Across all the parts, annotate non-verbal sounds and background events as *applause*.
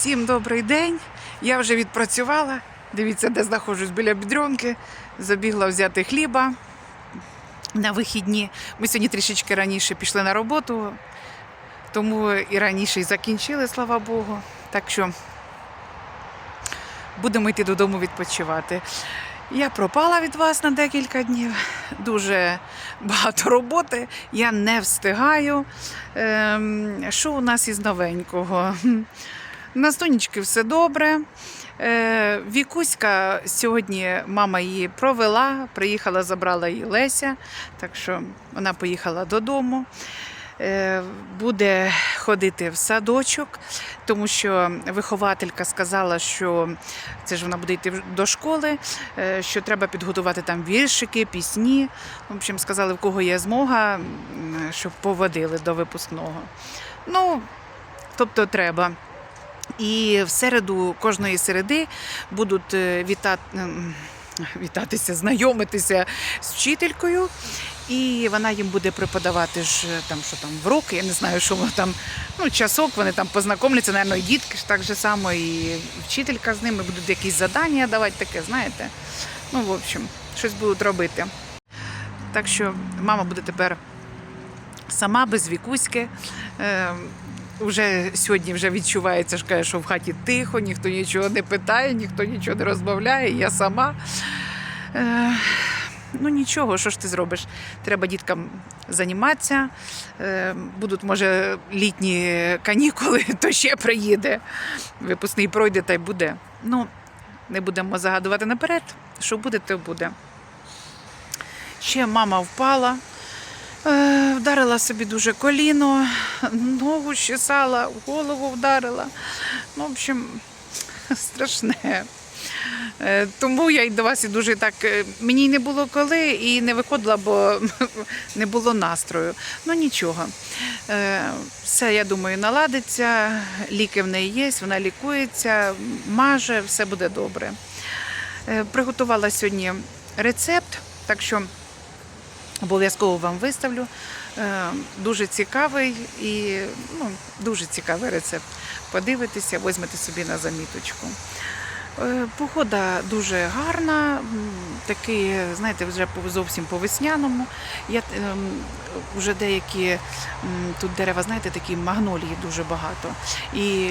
Всім добрий день. Я вже відпрацювала. Дивіться, де знаходжусь біля бідронки. Забігла взяти хліба на вихідні. Ми сьогодні трішечки раніше пішли на роботу, тому і раніше і закінчили, слава Богу. Так що будемо йти додому відпочивати. Я пропала від вас на декілька днів. Дуже багато роботи. Я не встигаю. Ем, що у нас із новенького? На Стонічки все добре. Е, Вікуська сьогодні мама її провела, приїхала, забрала її Леся, так що вона поїхала додому. Е, Буде ходити в садочок, тому що вихователька сказала, що це ж вона буде йти до школи, е, що треба підготувати там віршики, пісні. В общем, сказали, в кого є змога, щоб поводили до випускного. Ну, тобто треба. І в середу кожної середи будуть е, вітати, ем, вітатися, знайомитися з вчителькою. І вона їм буде преподавати ж е, там, що там в роки, я не знаю, що воно там, ну, часок, вони там познайомляться, напевно, і дітки ж так же само, і вчителька з ними будуть якісь завдання давати, таке, знаєте. Ну, в общем, щось будуть робити. Так що мама буде тепер сама без вікуськи. Вже сьогодні вже відчувається, що, в хаті тихо, ніхто нічого не питає, ніхто нічого не розмовляє, я сама. Е, ну нічого, що ж ти зробиш? Треба діткам займатися. Е, будуть, може, літні канікули, *laughs* то ще приїде. Випускний пройде та й буде. Ну, не будемо загадувати наперед. Що буде, то буде. Ще мама впала. Е, Вдарила собі дуже коліно, ногу щесала, в голову вдарила. Ну, в общем, *laughs* страшне. Е, Тому я й до вас і дуже так. е, Мені не було коли і не виходила, бо *laughs* не було настрою. Ну нічого. Все, я думаю, наладиться. Ліки в неї є, вона лікується, маже, все буде добре. Приготувала сьогодні рецепт, так що обов'язково вам виставлю. Е, Дуже цікавий і ну, дуже цікавий рецепт. Подивитися, візьмете собі на заміточку. Е, Погода дуже гарна, такий, знаєте, вже зовсім по весняному. Я ем, вже деякі тут дерева, знаєте, такі магнолії дуже багато. І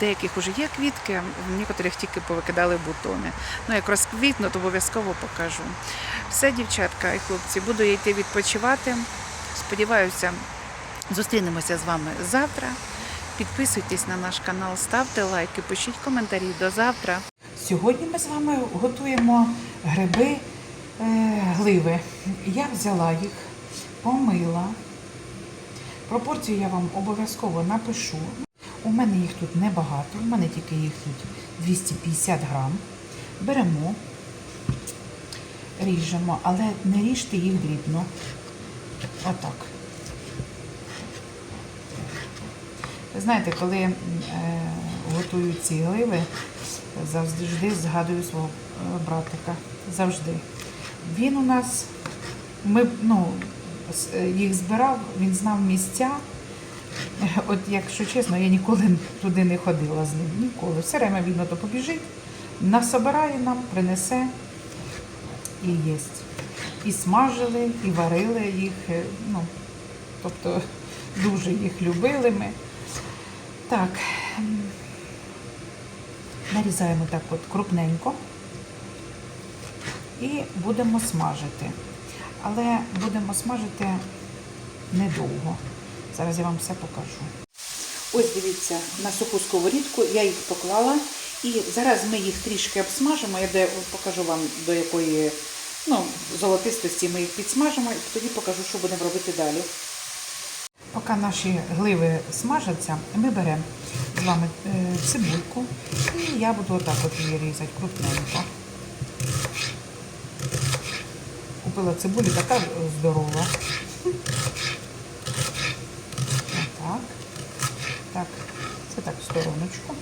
деяких вже є квітки, в некоторих тільки повикидали бутони. Ну, як розквітну, то обов'язково покажу. Все, дівчатка і хлопці, буду йти відпочивати. Сподіваюся, зустрінемося з вами завтра. Підписуйтесь на наш канал, ставте лайки, пишіть коментарі. До завтра. Сьогодні ми з вами готуємо гриби е, гливи. Я взяла їх, помила. Пропорцію я вам обов'язково напишу. У мене їх тут небагато, у мене тільки їх тут 250 грам. Беремо, ріжемо, але не ріжте їх дрібно. Отак. Ви знаєте, коли е, готую ці гливи, завжди згадую свого е, братика. Завжди. Він у нас, ми, ну, е, їх збирав, він знав місця. Е, От, якщо чесно, я ніколи туди не ходила з ним. Ніколи. Все время він то побіжить, насобирає нам, принесе і їсть. І смажили, і варили їх. Ну, тобто дуже їх любили ми. Так, нарізаємо так от крупненько і будемо смажити. Але будемо смажити недовго. Зараз я вам все покажу. Ось дивіться, на суху сковорідку я їх поклала. І зараз ми їх трішки обсмажимо. Я покажу вам до якої ну, золотистості ми їх підсмажимо, і тоді покажу, що будемо робити далі. Поки наші гливи смажаться, ми беремо з вами е, цибульку і я буду отак от її різати крупненько. Купила цибулю, така здорова. Отак. Так, це так в стороночку.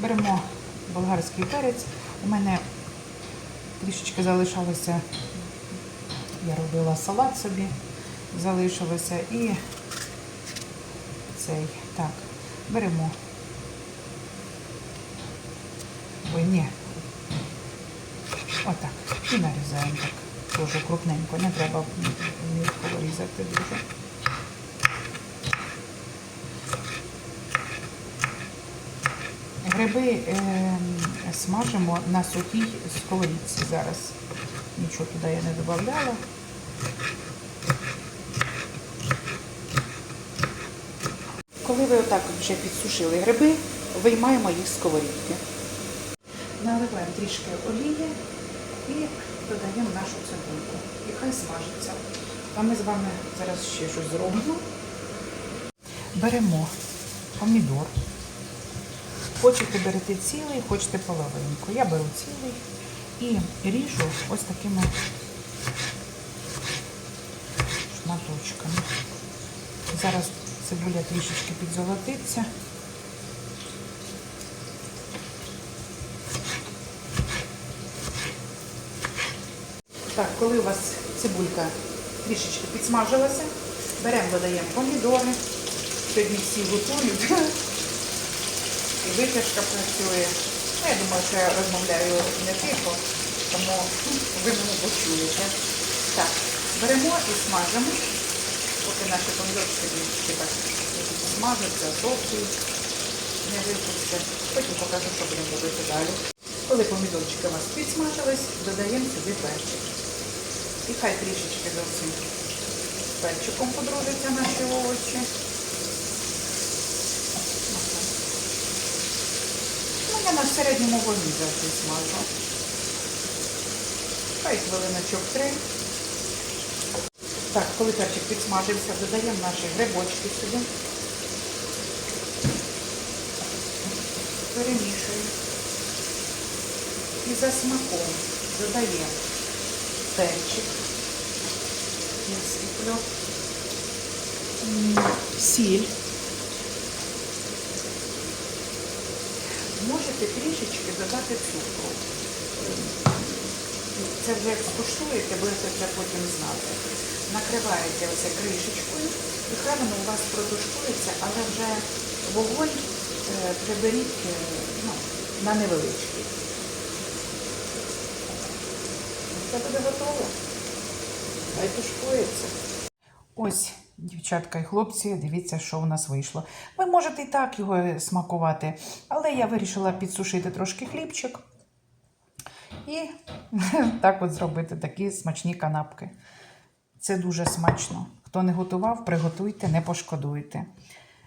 Беремо болгарський перець. У мене трішечки залишалося, я робила салат собі, залишилося і цей. Так, беремо Ой, ні. Отак. І нарізаємо так. Дуже крупненько. Не треба мілко різати дуже. Гриби е, смажимо на сухій сковорідці зараз. Нічого туди я не додавала. Коли ви отак вже підсушили гриби, виймаємо їх з сковорідки. Наливаємо трішки олії і додаємо нашу цибульку. І хай смажиться. А ми з вами зараз ще щось зробимо. Беремо помідор. Хочете берете цілий, хочете половинку. Я беру цілий і ріжу ось такими шматочками. Зараз цибуля трішечки підзолотиться. Так, коли у вас цибулька трішечки підсмажилася, беремо, додаємо помідори. Сьогодні всі готують. *laughs* І витяжка працює. Ну, я думаю, що я розмовляю не тихо, тому ви мене почуєте. Так, беремо і смажимо, поки наші помідорчики так смажаться, сохнуть, не випустять. Потім покажу, що будемо робити далі. Коли помідорчики у вас підсмажились, додаємо сюди перчик. І хай трішечки зовсім перчиком подружаться наші овочі. Ну, я на середньому вогні завжди смажу. Хай хвилиночок три. Так, коли перчик підсмажився, додаємо наші грибочки сюди. Перемішуємо. І за смаком додаємо перчик. Я сиплю. Сіль. Можете трішечки додати цукру. Це вже як скуштуєте, будете вже потім знати. Накриваєте оце кришечкою, і хай воно у вас протушкується, але вже вогонь е, приберіть е, ну, на невеличкий. Це буде готово. Хай тушкується. Ось, дівчатка і хлопці, дивіться, що у нас вийшло. Ви можете і так його смакувати, але я вирішила підсушити трошки хлібчик і *laughs* так от зробити такі смачні канапки. Це дуже смачно. Хто не готував, приготуйте, не пошкодуйте.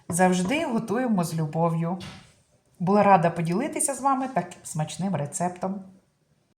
Завжди готуємо з любов'ю. Була рада поділитися з вами таким смачним рецептом.